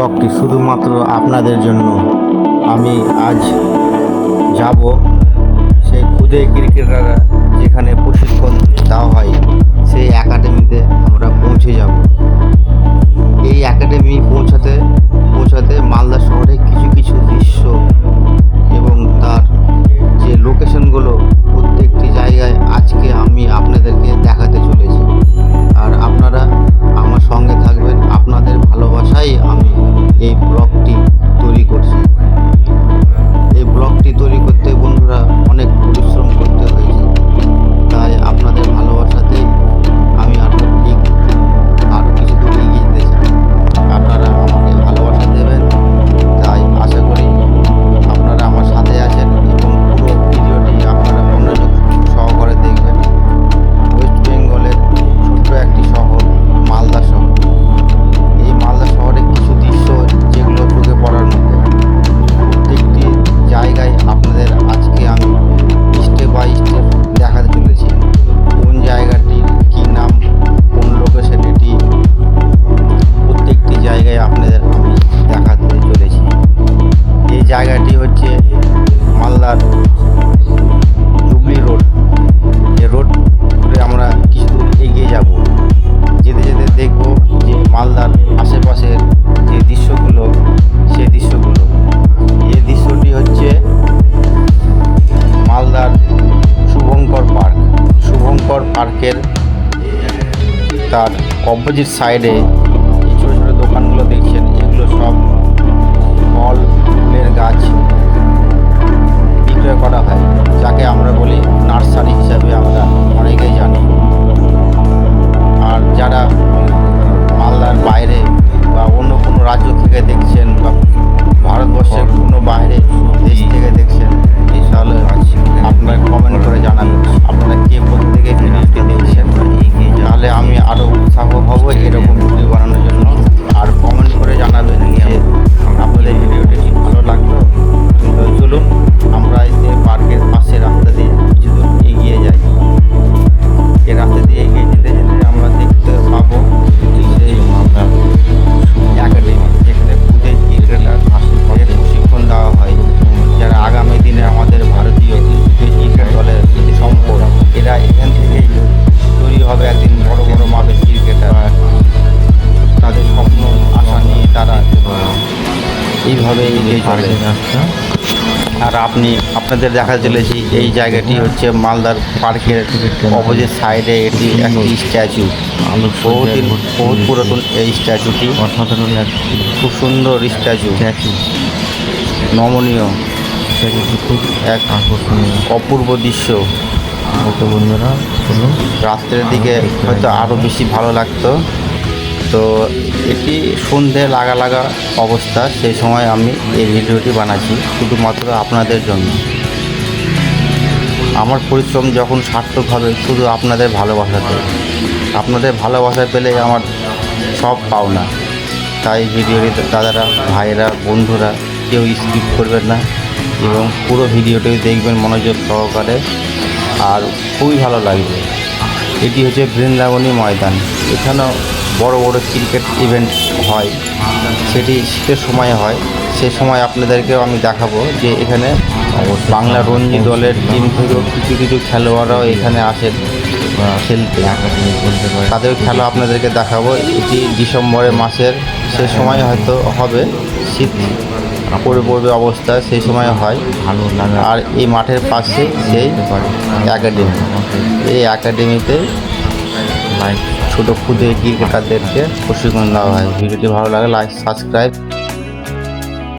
ব্লগটি শুধুমাত্র আপনাদের জন্য। আমি আজ যাব সেই খুদে ক্রিকেটাররা যেখানে প্রশিক্ষণ দেওয়া হয়, সেই একাডেমিতে মালদার জুবলি রোড। এই রোড ধরে আমরা কিছু দূর এগিয়ে যাব। যেতে যেতে দেখব যে মালদার আশেপাশের যে দৃশ্যগুলো, সেই দৃশ্যগুলো। এই দৃশ্যটি হচ্ছে মালদার শুভঙ্কর পার্ক। শুভঙ্কর পার্কের তার অপোজিট সাইডে এইভাবে এগিয়ে চলে আর আপনি আপনাদের দেখা চলেছি এই জায়গাটি হচ্ছে মালদার পার্কের অপোজিট সাইডে এটি একটি স্ট্যাচু। বহুদিন বহুত পুরাতন এই স্ট্যাচুটি। অসাধারণ খুব সুন্দর স্ট্যাচু। নমনীয়। স্ট্যাচুটি খুব এক আকর্ষণীয়। অপূর্ব দৃশ্য। ওকে বন্ধুরা রাত্রের দিকে হয়তো আরও বেশি ভালো লাগতো। তো এটি সন্ধে লাগা লাগা অবস্থা, সেই সময় আমি এই ভিডিওটি বানাচ্ছি শুধুমাত্র আপনাদের জন্য। আমার পরিশ্রম যখন সার্থক হবে শুধু আপনাদের ভালোবাসাতে। আপনাদের ভালোবাসা পেলে আমার সব পাওনা। তাই ভিডিওটি দাদারা, ভাইয়েরা, বন্ধুরা কেউ স্কিপ করবেন না এবং পুরো ভিডিওটি দেখবেন মনোযোগ সহকারে আর খুবই ভালো লাগবে। এটি হচ্ছে বৃন্দাবনী ময়দান। এখানেও বড় বড় ক্রিকেট ইভেন্ট হয়, সেটি শীতের সময় হয়, সে সময় আপনাদেরকেও আমি দেখাবো যে এখানে বাংলা রঞ্জি দলের টিম থেকেও কিছু কিছু খেলোয়াড়রাও এখানে আসেন খেলতে। তাদের খেলা আপনাদেরকে দেখাবো। এটি ডিসেম্বরের মাসের, সে সময় হয়তো হবে, শীত পড়ে পড়বে অবস্থা সেই সময় হয়। ভালো লাগা আর এই মাঠের পাশে সেই একাডেমি এই একাডেমিতে লাইক ছোটো ক্ষুদে ক্রিকেটারদেরকে প্রশিক্ষণ দেওয়া হয়। ভিডিওটি ভালো লাগে লাইক সাবস্ক্রাইব